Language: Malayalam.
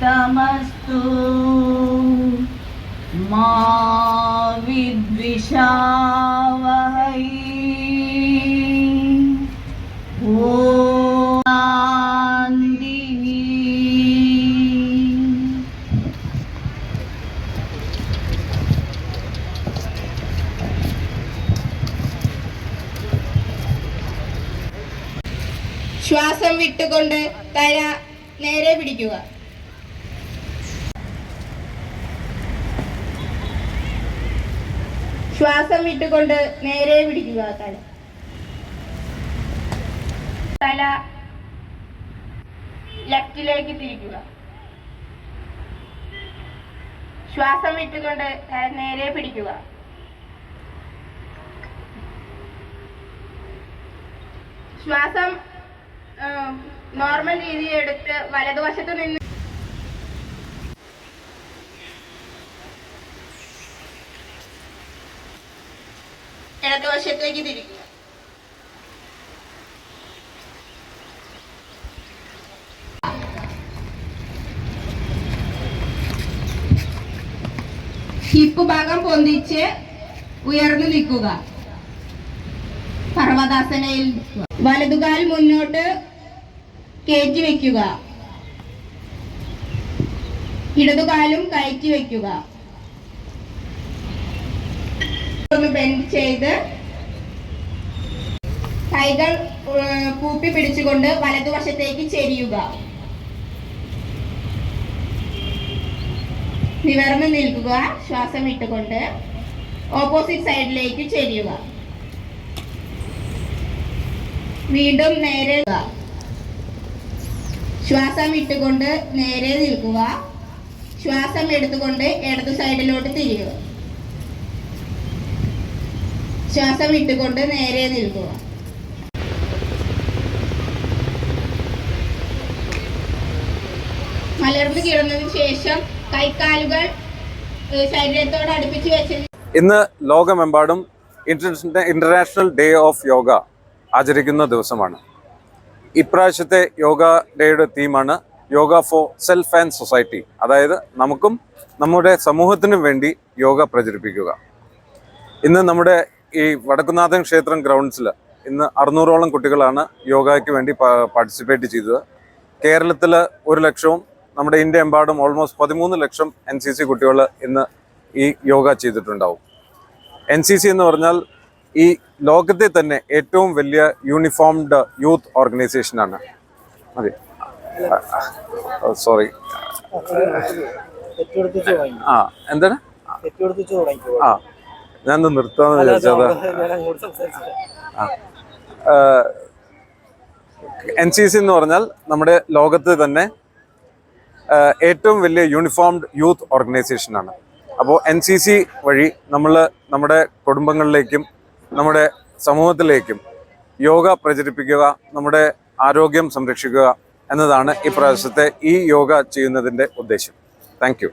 तमस्तु मा विद्विषावहै ॐ शान्तिः ശ്വാസം വിട്ടുകൊണ്ട് തല നേരെ പിടിക്കുക ശ്വാസം വിട്ടുകൊണ്ട് നേരെ പിടിക്കുക തല. തല ലെഫ്റ്റിലേക്ക് തിരിക്കുക. ശ്വാസം വിട്ടുകൊണ്ട് നേരെ പിടിക്കുക. ശ്വാസം നോർമൽ രീതിയിൽ എടുത്ത് വലതുവശത്ത് നിന്ന് ഇടതുവശത്തേക്ക് തിരിക്കുക. ഹിപ്പ് ഭാഗം പൊന്തിച്ച് ഉയർന്നു നിൽക്കുക. പർവതാസനയിൽ നിൽക്കുക. വലതുകാൽ മുന്നോട്ട് കയറ്റി വെക്കുക ഇടതുകാലും കയറ്റി വെക്കുക ഒന്ന് ബെൻഡ് ചെയ്ത് കൈകൾ കൂപ്പി പിടിച്ചുകൊണ്ട് വലതുവശത്തേക്ക് ചെരിയുക. നിവർന്ന് നിൽക്കുക. ശ്വാസം ഇട്ടുകൊണ്ട് ഓപ്പോസിറ്റ് സൈഡിലേക്ക് ചെരിയുക. വീണ്ടും നേരെ. ശ്വാസം ഇട്ടുകൊണ്ട് നേരെ നിൽക്കുക. ശ്വാസം എടുത്തുകൊണ്ട് ഇടതു സൈഡിലോട്ട് തിരിയുക. ശ്വാസം ഇട്ടുകൊണ്ട് നേരെ നിൽക്കുക. മലർന്നു കിടന്നതിന് ശേഷം കൈക്കാലുകൾ ശരീരത്തോട് അടുപ്പിച്ച് വെച്ച് ഇന്ന് ലോകമെമ്പാടും ഇന്റർനാഷണൽ ഡേ ഓഫ് യോഗ ആചരിക്കുന്ന ദിവസമാണ്. ഇപ്രാവശ്യത്തെ യോഗ ഡേയുടെ തീമാണ് yoga for self and society. അതായത് നമുക്കും നമ്മുടെ സമൂഹത്തിനും വേണ്ടി യോഗ പ്രചരിപ്പിക്കുക. ഇന്ന് നമ്മുടെ ഈ വടക്കുന്നാഥൻ ക്ഷേത്രം ഗ്രൗണ്ട്സിൽ ഇന്ന് അറുന്നൂറോളം കുട്ടികളാണ് യോഗയ്ക്ക് വേണ്ടി പാർട്ടിസിപ്പേറ്റ് ചെയ്തത്. കേരളത്തിൽ ഒരു ലക്ഷവും നമ്മുടെ ഇന്ത്യ എമ്പാടും ഓൾമോസ്റ്റ് പതിമൂന്ന് ലക്ഷം എൻ സി സി കുട്ടികൾ ഇന്ന് ഈ യോഗ ചെയ്തിട്ടുണ്ടാവും. എൻ സി സി എന്ന് പറഞ്ഞാൽ ഈ ലോകത്തെ തന്നെ ഏറ്റവും വലിയ യൂണിഫോംഡ് യൂത്ത് ഓർഗനൈസേഷനാണ് അതെ സോറി ആ എന്താണ്? ആ ഞാൻ നിർത്താന്ന് വിചാരിച്ചത് എൻ സി സി എന്ന് പറഞ്ഞാൽ നമ്മുടെ ലോകത്ത് തന്നെ ഏറ്റവും വലിയ യൂണിഫോംഡ് യൂത്ത് ഓർഗനൈസേഷനാണ് അപ്പോൾ എൻ സി സി വഴി നമ്മൾ നമ്മുടെ കുടുംബങ്ങളിലേക്കും നമ്മുടെ സമൂഹത്തിലേക്കും യോഗ പ്രചരിപ്പിക്കുക നമ്മുടെ ആരോഗ്യം സംരക്ഷിക്കുക എന്നതാണ് ഈ പ്രാവശ്യത്തെ ഈ യോഗ ചെയ്യുന്നതിന്റെ ഉദ്ദേശം. Thank you